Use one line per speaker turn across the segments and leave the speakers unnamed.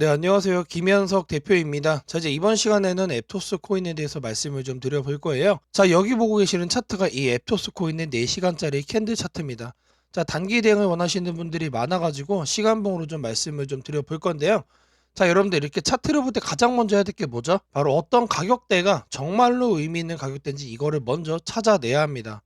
네, 안녕하세요. 김현석 대표입니다. 자, 이제 이번 시간에는 앱토스 코인에 대해서 말씀을 좀 드려볼 거예요. 자, 여기 보고 계시는 차트가 이 앱토스 코인의 4시간짜리 캔들 차트입니다. 자, 단기 대응을 원하시는 분들이 많아가지고 시간봉으로 좀 말씀을 좀 드려볼 건데요. 자, 여러분들 이렇게 차트를 볼 때 가장 먼저 해야 될 게 뭐죠? 바로 어떤 가격대가 정말로 의미 있는 가격대인지 이거를 먼저 찾아내야 합니다.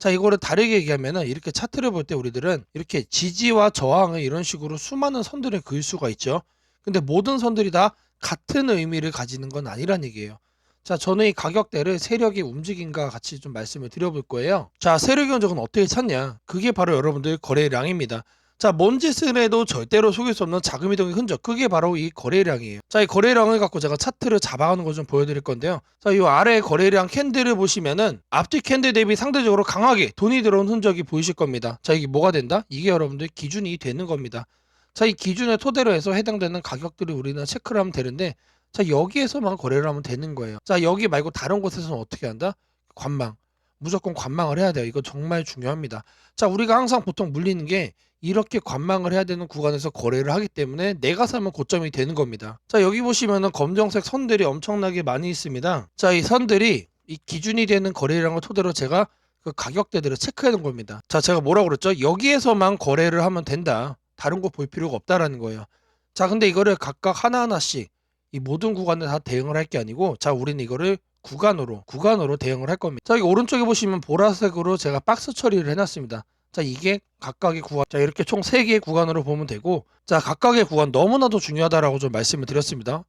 자, 이거를 다르게 얘기하면은 이렇게 차트를 볼 때 우리들은 이렇게 지지와 저항을 이런 식으로 수많은 선들을 그을 수가 있죠. 근데 모든 선들이 다 같은 의미를 가지는 건 아니란 얘기예요. 자, 저는 이 가격대를 세력의 움직임과 같이 좀 말씀을 드려볼 거예요. 자, 세력의 흔적은 어떻게 찾냐? 그게 바로 여러분들 거래량입니다. 자, 뭔 짓을 해도 절대로 속일 수 없는 자금 이동의 흔적. 그게 바로 이 거래량이에요. 자, 이 거래량을 갖고 제가 차트를 잡아가는 거좀 보여드릴 건데요. 자, 이 아래 거래량 캔들을 보시면은 앞뒤 캔들 대비 상대적으로 강하게 돈이 들어온 흔적이 보이실 겁니다. 자, 이게 뭐가 된다? 이게 여러분들 기준이 되는 겁니다. 자, 이 기준을 토대로 해서 해당되는 가격들을 우리는 체크를 하면 되는데, 자, 여기에서만 거래를 하면 되는 거예요. 자, 여기 말고 다른 곳에서는 어떻게 한다? 관망. 무조건 관망을 해야 돼요. 이거 정말 중요합니다. 자, 우리가 항상 보통 물리는 게 이렇게 관망을 해야 되는 구간에서 거래를 하기 때문에 내가 사면 고점이 되는 겁니다. 자, 여기 보시면은 검정색 선들이 엄청나게 많이 있습니다. 자, 이 선들이 이 기준이 되는 거래량을 토대로 제가 그 가격대들을 체크해 놓은 겁니다. 자, 제가 뭐라고 그랬죠? 여기에서만 거래를 하면 된다. 다른 거 볼 필요가 없다라는 거예요. 자, 근데 이거를 각각 하나하나씩 이 모든 구간에 다 대응을 할 게 아니고 자, 우리는 이거를 구간으로 구간으로 대응을 할 겁니다. 자, 여기 오른쪽에 보시면 보라색으로 제가 박스 처리를 해 놨습니다. 자, 이게 각각의 구간. 자, 이렇게 총 3개의 구간으로 보면 되고 자, 각각의 구간 너무나도 중요하다라고 좀 말씀을 드렸습니다.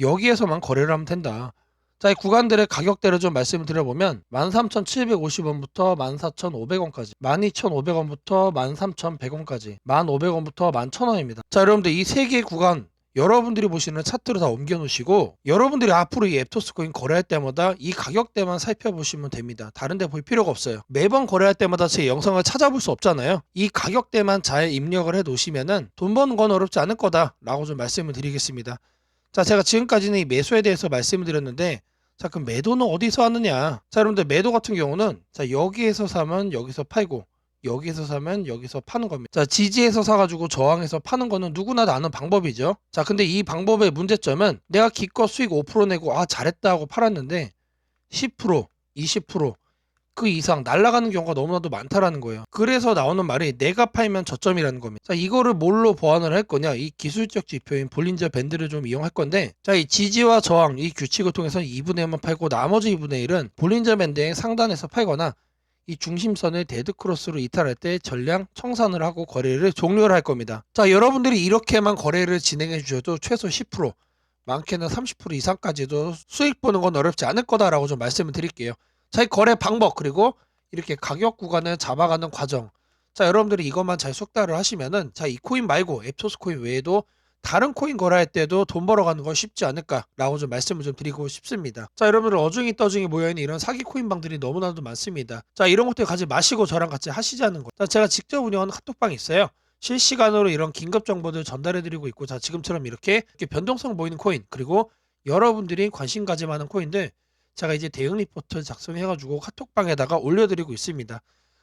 여기에서만 거래를 하면 된다. 자, 이 구간들의 가격대를 좀 말씀을 드려보면 13,750원부터 14,500원까지 12,500원부터 13,100원까지 1,500원부터 11,000원입니다. 자, 여러분들 이 세 개의 구간 여러분들이 보시는 차트로 다 옮겨 놓으시고 여러분들이 앞으로 이 앱토스 코인 거래할 때마다 이 가격대만 살펴보시면 됩니다. 다른 데 볼 필요가 없어요. 매번 거래할 때마다 제 영상을 찾아볼 수 없잖아요. 이 가격대만 잘 입력을 해 놓으시면은 돈 버는 건 어렵지 않을 거다라고 좀 말씀을 드리겠습니다. 자, 제가 지금까지는 이 매수에 대해서 말씀을 드렸는데 자, 그럼 매도는 어디서 하느냐? 자, 여러분들 매도 같은 경우는 자, 여기에서 사면 여기서 팔고 여기에서 사면 여기서 파는 겁니다. 자, 지지에서 사가지고 저항해서 파는 거는 누구나 다 아는 방법이죠. 자, 근데 이 방법의 문제점은 내가 기껏 수익 5% 내고 아, 잘했다 하고 팔았는데 10%, 20% 그 이상 날아가는 경우가 너무나도 많다라는 거예요. 그래서 나오는 말이 내가 팔면 저점이라는 겁니다. 자, 이거를 뭘로 보완을 할 거냐? 이 기술적 지표인 볼린저 밴드를 좀 이용할 건데, 자, 이 지지와 저항, 이 규칙을 통해서 2분의 1만 팔고 나머지 2분의 1은 볼린저 밴드의 상단에서 팔거나 이 중심선을 데드크로스로 이탈할 때 전량 청산을 하고 거래를 종료를 할 겁니다. 자, 여러분들이 이렇게만 거래를 진행해 주셔도 최소 10%, 많게는 30% 이상까지도 수익 보는 건 어렵지 않을 거다라고 좀 말씀을 드릴게요. 자, 이 거래 방법 그리고 이렇게 가격 구간을 잡아가는 과정. 자, 여러분들이 이것만 잘 숙달을 하시면은 자, 이 코인 말고 앱토스 코인 외에도 다른 코인 거래할 때도 돈 벌어가는 건 쉽지 않을까라고 좀 말씀을 좀 드리고 싶습니다. 자, 여러분들 어중이 떠중이 모여있는 이런 사기 코인방들이 너무나도 많습니다. 자, 이런 것들 가지 마시고 저랑 같이 하시자는 거. 자, 제가 직접 운영하는 카톡방이 있어요. 실시간으로 이런 긴급 정보들 전달해드리고 있고, 자, 지금처럼 이렇게, 이렇게 변동성 보이는 코인, 그리고 여러분들이 관심 가짐 하는 코인들, 제가 이제 대응 리포트 작성해가지고 카톡방에다가 올려드리고 있습니다.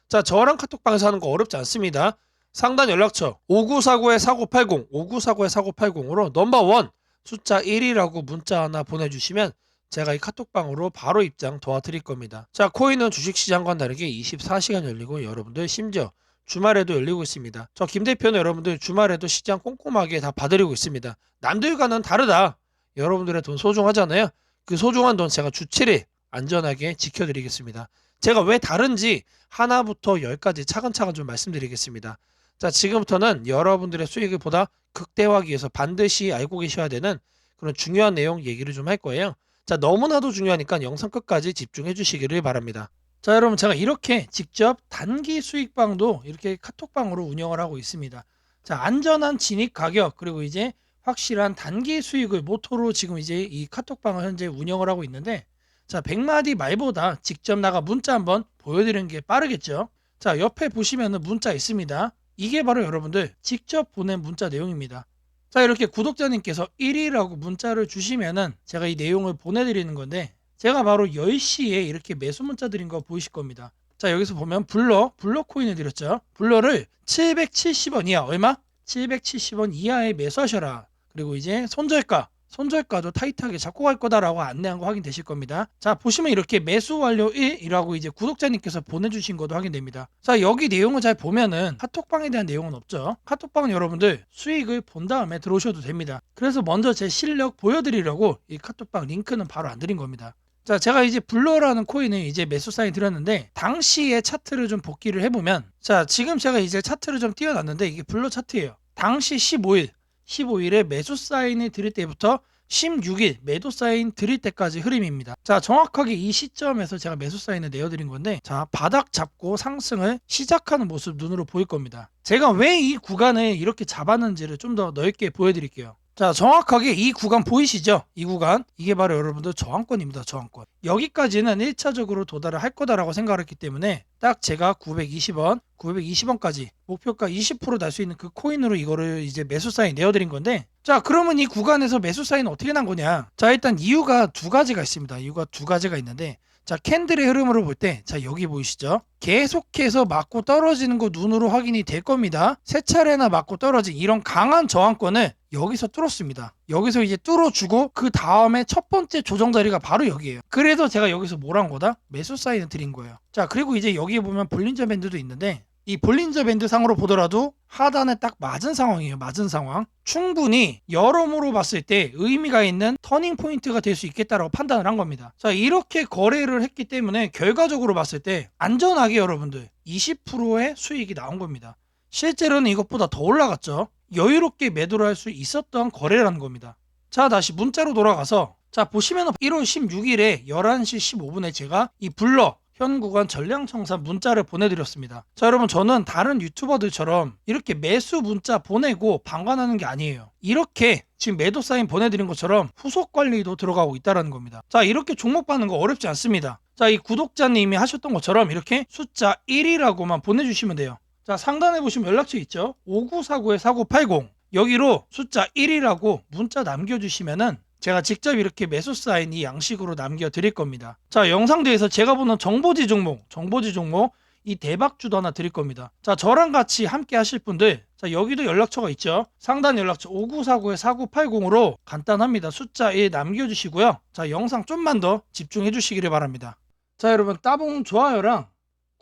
자, 저랑 카톡방에서 하는 거 어렵지 않습니다. 상단 연락처 5949-4980, 5949-4980으로 넘버원 숫자 1이라고 문자 하나 보내주시면 제가 이 카톡방으로 바로 입장 도와드릴 겁니다. 자, 코인은 주식시장과 다르게 24시간 열리고 여러분들 심지어 주말에도 열리고 있습니다. 저 김 대표는 여러분들 주말에도 시장 꼼꼼하게 다 봐드리고 있습니다. 남들과는 다르다. 여러분들의 돈 소중하잖아요. 그 소중한 돈 제가 주 7일 안전하게 지켜드리겠습니다. 제가 왜 다른지 하나부터 열까지 차근차근 좀 말씀드리겠습니다. 자, 지금부터는 여러분들의 수익을 보다 극대화하기 위해서 반드시 알고 계셔야 되는 그런 중요한 내용 얘기를 좀 할 거예요. 자, 너무나도 중요하니까 영상 끝까지 집중해 주시기를 바랍니다. 자, 여러분 제가 이렇게 직접 단기 수익방도 이렇게 카톡방으로 운영을 하고 있습니다. 자, 안전한 진입 가격 그리고 이제 확실한 단기 수익을 모토로 지금 이제 이 카톡방을 현재 운영을 하고 있는데 자, 100마디 말보다 직접 나가 문자 한번 보여드리는 게 빠르겠죠? 자, 옆에 보시면은 문자 있습니다. 이게 바로 여러분들 직접 보낸 문자 내용입니다. 자, 이렇게 구독자님께서 1위라고 문자를 주시면은 제가 이 내용을 보내드리는 건데 제가 바로 10시에 이렇게 매수 문자 드린 거 보이실 겁니다. 자, 여기서 보면 블러, 블러 코인을 드렸죠. 블러를 770원 이하, 얼마? 770원 이하에 매수하셔라. 그리고 이제 손절가 손절가도 타이트하게 잡고 갈 거다라고 안내한 거 확인되실 겁니다. 자 보시면 이렇게 매수 완료 1이라고 이제 구독자님께서 보내주신 것도 확인됩니다. 자 여기 내용을 잘 보면은 카톡방에 대한 내용은 없죠. 카톡방은 여러분들 수익을 본 다음에 들어오셔도 됩니다. 그래서 먼저 제 실력 보여드리려고 이 카톡방 링크는 바로 안 드린 겁니다. 자, 제가 이제 블러라는 코인을 이제 매수 사인 드렸는데 당시의 차트를 좀 복기를 해보면 자, 지금 제가 이제 차트를 좀 띄워놨는데 이게 블러 차트예요. 당시 15일, 15일에 매수 사인을 드릴 때부터 16일 매도 사인 드릴 때까지 흐름입니다. 자, 정확하게 이 시점에서 제가 매수 사인을 내어드린 건데, 자, 바닥 잡고 상승을 시작하는 모습 눈으로 보일 겁니다. 제가 왜 이 구간을 이렇게 잡았는지를 좀 더 넓게 보여드릴게요. 자, 정확하게 이 구간 보이시죠? 이 구간. 이게 바로 여러분들 저항권입니다. 저항권. 여기까지는 1차적으로 도달을 할 거다라고 생각을 했기 때문에 딱 제가 920원, 920원까지 목표가 20%날 수 있는 그 코인으로 이거를 이제 매수 사인 내어드린 건데 자, 그러면 이 구간에서 매수 사인 어떻게 난 거냐? 자, 일단 이유가 두 가지가 있습니다. 이유가 두 가지가 있는데 자, 캔들의 흐름으로 볼 때, 자, 여기 보이시죠? 계속해서 맞고 떨어지는 거 눈으로 확인이 될 겁니다. 세 차례나 맞고 떨어진 이런 강한 저항권을 여기서 뚫었습니다. 여기서 이제 뚫어주고 그 다음에 첫 번째 조정 자리가 바로 여기에요. 그래서 제가 여기서 뭘 한 거다? 매수 사인을 드린 거예요. 자, 그리고 이제 여기에 보면 볼린저 밴드도 있는데 이 볼린저 밴드 상으로 보더라도 하단에 딱 맞은 상황이에요. 맞은 상황. 충분히 여러모로 봤을 때 의미가 있는 터닝 포인트가 될 수 있겠다라고 판단을 한 겁니다. 자, 이렇게 거래를 했기 때문에 결과적으로 봤을 때 안전하게 여러분들 20%의 수익이 나온 겁니다. 실제로는 이것보다 더 올라갔죠. 여유롭게 매도를 할 수 있었던 거래라는 겁니다. 자, 다시 문자로 돌아가서 자, 보시면 1월 16일에 11시 15분에 제가 이 블러 현 구간 전량 청산 문자를 보내드렸습니다. 자, 여러분 저는 다른 유튜버들처럼 이렇게 매수 문자 보내고 방관하는 게 아니에요. 이렇게 지금 매도 사인 보내드린 것처럼 후속 관리도 들어가고 있다는 겁니다. 자, 이렇게 종목 받는 거 어렵지 않습니다. 자, 이 구독자님이 하셨던 것처럼 이렇게 숫자 1이라고만 보내주시면 돼요. 자, 상단에 보시면 연락처 있죠? 5949-4980. 여기로 숫자 1이라고 문자 남겨주시면은 제가 직접 이렇게 매수 사인 이 양식으로 남겨드릴 겁니다. 자, 영상 뒤에서 제가 보는 정보지 종목, 정보지 종목, 이 대박주도 하나 드릴 겁니다. 자, 저랑 같이 함께 하실 분들, 자, 여기도 연락처가 있죠. 상단 연락처 5949-4980으로 간단합니다. 숫자 1 남겨주시고요. 자, 영상 좀만 더 집중해 주시기를 바랍니다. 자, 여러분, 따봉 좋아요랑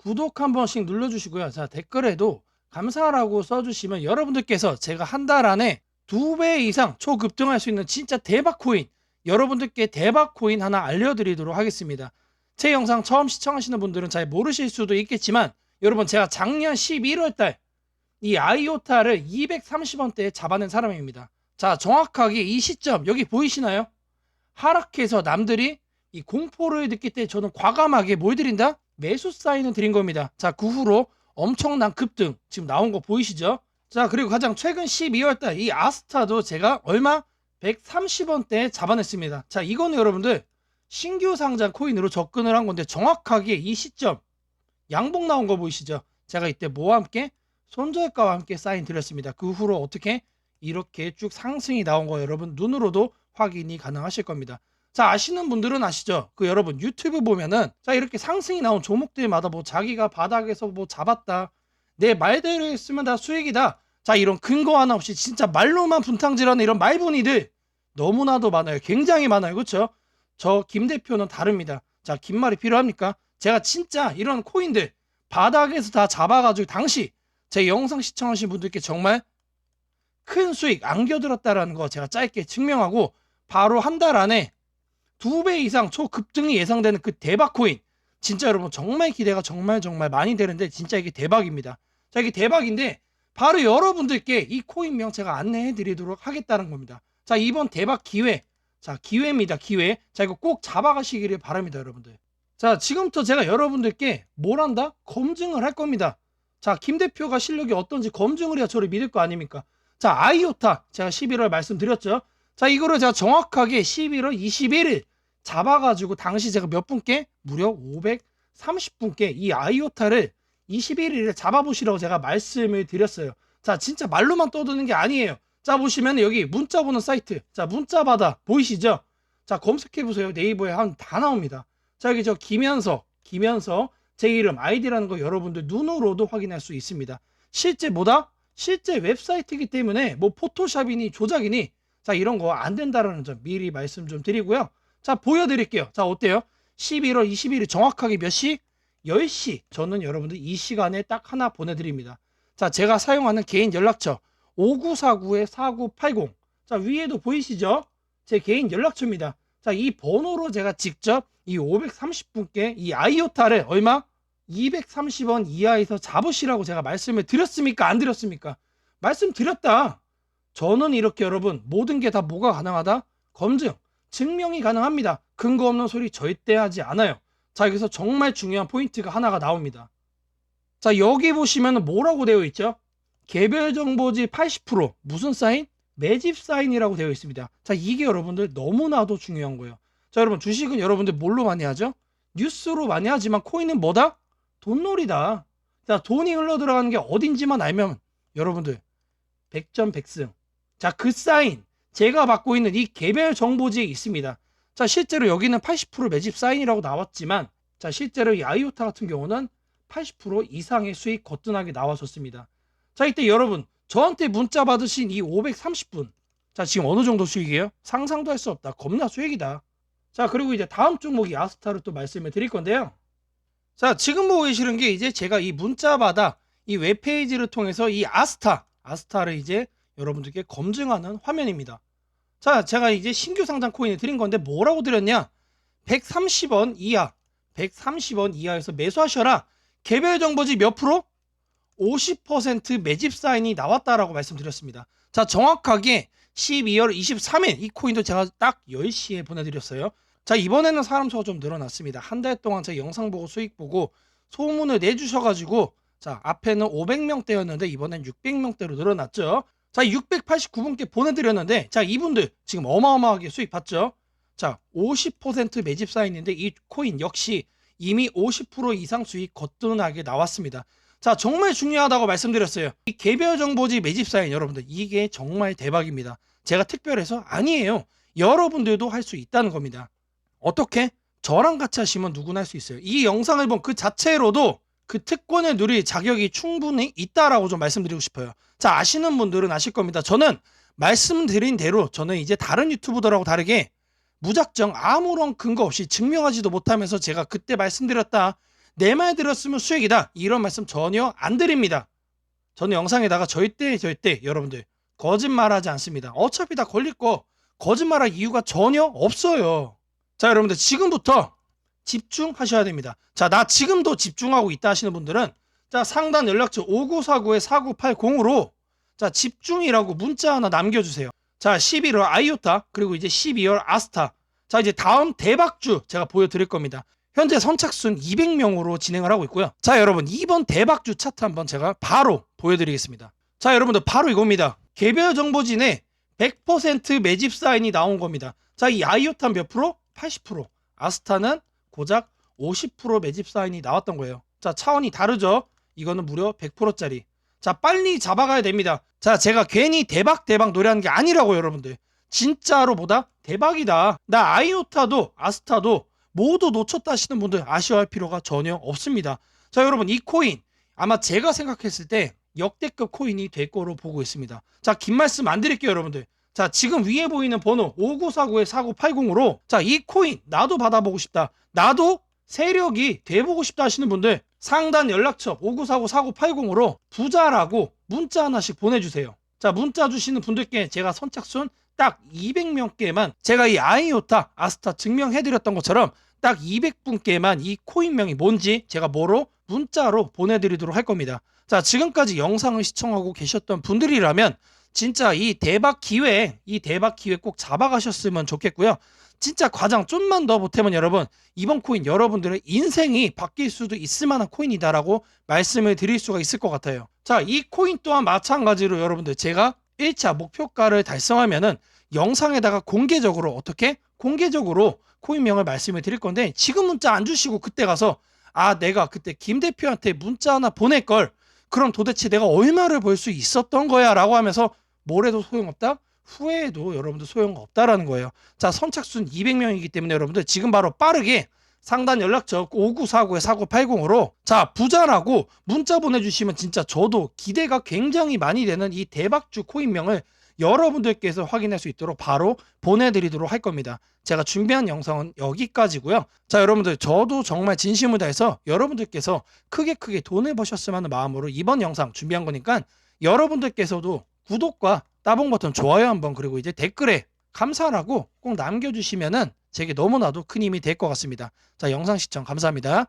구독 한 번씩 눌러주시고요. 자, 댓글에도 감사하라고 써주시면 여러분들께서 제가 한 달 안에 두 배 이상 초급등할 수 있는 진짜 대박 코인, 여러분들께 대박 코인 하나 알려드리도록 하겠습니다. 제 영상 처음 시청하시는 분들은 잘 모르실 수도 있겠지만, 여러분, 제가 작년 11월 달 이 아이오타를 230원대에 잡아낸 사람입니다. 자, 정확하게 이 시점, 여기 보이시나요? 하락해서 남들이 이 공포를 느낄 때 저는 과감하게 뭘 드린다? 매수 사인을 드린 겁니다. 자, 그 후로 엄청난 급등 지금 나온 거 보이시죠? 자, 그리고 가장 최근 12월달 이 아스타도 제가 얼마? 130원대에 잡아냈습니다. 자, 이거는 여러분들 신규 상장 코인으로 접근을 한 건데 정확하게 이 시점 양봉 나온 거 보이시죠? 제가 이때 뭐와 함께 손절가와 함께 사인 드렸습니다. 그 후로 어떻게 이렇게 쭉 상승이 나온 거 여러분 눈으로도 확인이 가능하실 겁니다. 자 아시는 분들은 아시죠? 그 여러분 유튜브 보면은 자 이렇게 상승이 나온 종목들마다 뭐 자기가 바닥에서 뭐 잡았다 내 말대로 했으면 다 수익이다 자 이런 근거 하나 없이 진짜 말로만 분탕질하는 이런 말분이들 너무나도 많아요 굉장히 많아요 그렇죠? 저 김 대표는 다릅니다 자 긴 말이 필요합니까? 제가 진짜 이런 코인들 바닥에서 다 잡아가지고 당시 제 영상 시청하신 분들께 정말 큰 수익 안겨들었다라는 거 제가 짧게 증명하고 바로 한 달 안에 두 배 이상 초급등이 예상되는 그 대박 코인. 진짜 여러분 정말 기대가 정말 정말 많이 되는데 진짜 이게 대박입니다. 자, 이게 대박인데 바로 여러분들께 이 코인명 제가 안내해 드리도록 하겠다는 겁니다. 자, 이번 대박 기회. 자, 기회입니다. 기회. 자, 이거 꼭 잡아가시기를 바랍니다, 여러분들. 자, 지금부터 제가 여러분들께 뭘 한다? 검증을 할 겁니다. 자, 김 대표가 실력이 어떤지 검증을 해야 저를 믿을 거 아닙니까? 자, 아이오타. 제가 11월 말씀드렸죠. 자, 이거를 제가 정확하게 11월 21일 잡아가지고 당시 제가 몇 분께 무려 530분께 이 아이오타를 21일에 잡아보시라고 제가 말씀을 드렸어요. 자, 진짜 말로만 떠드는 게 아니에요. 자, 보시면 여기 문자 보는 사이트. 자, 문자 받아. 보이시죠? 자, 검색해 보세요. 네이버에 한 다 나옵니다. 자, 여기 저 김현서, 김현서, 제 이름, 아이디라는 거 여러분들 눈으로도 확인할 수 있습니다. 실제 뭐다? 실제 웹사이트이기 때문에 뭐 포토샵이니 조작이니 자 이런 거 안 된다라는 점 미리 말씀 좀 드리고요. 자 보여드릴게요. 자 어때요? 11월 20일이 정확하게 몇 시? 10시. 저는 여러분들 이 시간에 딱 하나 보내드립니다. 자 제가 사용하는 개인 연락처 5949-4980. 자 위에도 보이시죠? 제 개인 연락처입니다. 자 이 번호로 제가 직접 이 530분께 이 아이오타를 얼마? 230원 이하에서 잡으시라고 제가 말씀을 드렸습니까? 안 드렸습니까? 말씀드렸다. 저는 이렇게 여러분 모든 게 다 뭐가 가능하다? 검증, 증명이 가능합니다. 근거 없는 소리 절대 하지 않아요. 자 여기서 정말 중요한 포인트가 하나가 나옵니다. 자 여기 보시면 뭐라고 되어 있죠? 개별 정보지 80% 무슨 사인? 매집 사인이라고 되어 있습니다. 자 이게 여러분들 너무나도 중요한 거예요. 자 여러분 주식은 여러분들 뭘로 많이 하죠? 뉴스로 많이 하지만 코인은 뭐다? 돈놀이다. 자 돈이 흘러 들어가는 게 어딘지만 알면 여러분들 백전백승. 자, 그 사인 제가 받고 있는 이 개별 정보지에 있습니다. 자, 실제로 여기는 80% 매집 사인이라고 나왔지만 자, 실제로 이 아이오타 같은 경우는 80% 이상의 수익 거뜬하게 나와줬습니다. 자, 이때 여러분 저한테 문자 받으신 이 530분 자, 지금 어느 정도 수익이에요? 상상도 할 수 없다. 겁나 수익이다. 자, 그리고 이제 다음 종목이 아스타를 또 말씀을 드릴 건데요. 자, 지금 보고 계시는 게 이제 제가 이 문자마다 이 웹페이지를 통해서 이 아스타, 아스타를 이제 여러분들께 검증하는 화면입니다. 자, 제가 이제 신규 상장 코인을 드린 건데 뭐라고 드렸냐? 130원 이하, 130원 이하에서 매수하셔라. 개별 정보지 몇 프로? 50% 매집 사인이 나왔다라고 말씀드렸습니다. 자, 정확하게 12월 23일 이 코인도 제가 딱 10시에 보내드렸어요. 자, 이번에는 사람 수가 좀 늘어났습니다. 한 달 동안 제 영상 보고 수익 보고 소문을 내주셔가지고 자, 앞에는 500명대였는데 이번엔 600명대로 늘어났죠. 자, 689분께 보내드렸는데 자, 이분들 지금 어마어마하게 수익 봤죠. 자, 50% 매집 사인인데 이 코인 역시 이미 50% 이상 수익 거뜬하게 나왔습니다. 자, 정말 중요하다고 말씀드렸어요. 이 개별 정보지 매집 사인 여러분들 이게 정말 대박입니다. 제가 특별해서 아니에요. 여러분들도 할 수 있다는 겁니다. 어떻게? 저랑 같이 하시면 누구나 할 수 있어요. 이 영상을 본 그 자체로도 그 특권을 누릴 자격이 충분히 있다라고 좀 말씀드리고 싶어요. 자, 아시는 분들은 아실 겁니다. 저는 말씀드린 대로 저는 이제 다른 유튜브들하고 다르게 무작정 아무런 근거 없이 증명하지도 못하면서 제가 그때 말씀드렸다. 내 말 들었으면 수익이다. 이런 말씀 전혀 안 드립니다. 저는 영상에다가 절대 절대 여러분들 거짓말하지 않습니다. 어차피 다 걸릴 거 거짓말할 이유가 전혀 없어요. 자, 여러분들 지금부터 집중하셔야 됩니다. 자, 나 지금도 집중하고 있다 하시는 분들은 자, 상단 연락처 5949-4980으로 자, 집중이라고 문자 하나 남겨 주세요. 자, 11월 아이오타, 그리고 이제 12월 아스타. 자, 이제 다음 대박주 제가 보여 드릴 겁니다. 현재 선착순 200명으로 진행을 하고 있고요. 자, 여러분, 이번 대박주 차트 한번 제가 바로 보여 드리겠습니다. 자, 여러분들, 바로 이겁니다. 개별 정보진에 100% 매집 사인이 나온 겁니다. 자, 이 아이오타 몇 프로? 80%. 아스타는 고작 50% 매집 사인이 나왔던 거예요. 자, 차원이 다르죠? 이거는 무려 100%짜리. 자, 빨리 잡아가야 됩니다. 자, 제가 괜히 대박 대박 노래하는 게 아니라고 여러분들. 진짜로 보다 대박이다. 나 아이오타도 아스타도 모두 놓쳤다 하시는 분들 아쉬워할 필요가 전혀 없습니다. 자, 여러분 이 코인 아마 제가 생각했을 때 역대급 코인이 될 거로 보고 있습니다. 자, 긴 말씀 안 드릴게요, 여러분들. 자, 지금 위에 보이는 번호 5949-4980으로 자, 이 코인 나도 받아보고 싶다. 나도 세력이 돼보고 싶다 하시는 분들 상단 연락처 5949-4980으로 부자라고 문자 하나씩 보내주세요. 자, 문자 주시는 분들께 제가 선착순 딱 200명께만 제가 이 아이오타 아스타 증명해드렸던 것처럼 딱 200분께만 이 코인명이 뭔지 제가 뭐로 문자로 보내드리도록 할 겁니다. 자, 지금까지 영상을 시청하고 계셨던 분들이라면 진짜 이 대박 기회, 이 대박 기회 꼭 잡아가셨으면 좋겠고요. 진짜 과장 좀만 더 보태면 여러분 이번 코인 여러분들의 인생이 바뀔 수도 있을 만한 코인이다라고 말씀을 드릴 수가 있을 것 같아요. 자, 이 코인 또한 마찬가지로 여러분들 제가 1차 목표가를 달성하면은 영상에다가 공개적으로 어떻게 공개적으로 코인명을 말씀을 드릴 건데 지금 문자 안 주시고 그때 가서 아 내가 그때 김 대표한테 문자 하나 보낼 걸 그럼 도대체 내가 얼마를 벌 수 있었던 거야 라고 하면서 뭐래도 소용없다? 후회해도 여러분들 소용없다라는 거예요. 자, 선착순 200명이기 때문에 여러분들 지금 바로 빠르게 상단 연락처 5949-4980으로 자, 부자라고 문자 보내주시면 진짜 저도 기대가 굉장히 많이 되는 이 대박주 코인명을 여러분들께서 확인할 수 있도록 바로 보내드리도록 할 겁니다. 제가 준비한 영상은 여기까지고요. 자 여러분들 저도 정말 진심을 다해서 여러분들께서 크게 크게 돈을 버셨으면 하는 마음으로 이번 영상 준비한 거니까 여러분들께서도 구독과 따봉 버튼 좋아요 한번 그리고 이제 댓글에 감사라고 꼭 남겨주시면은 제게 너무나도 큰 힘이 될 것 같습니다. 자 영상 시청 감사합니다.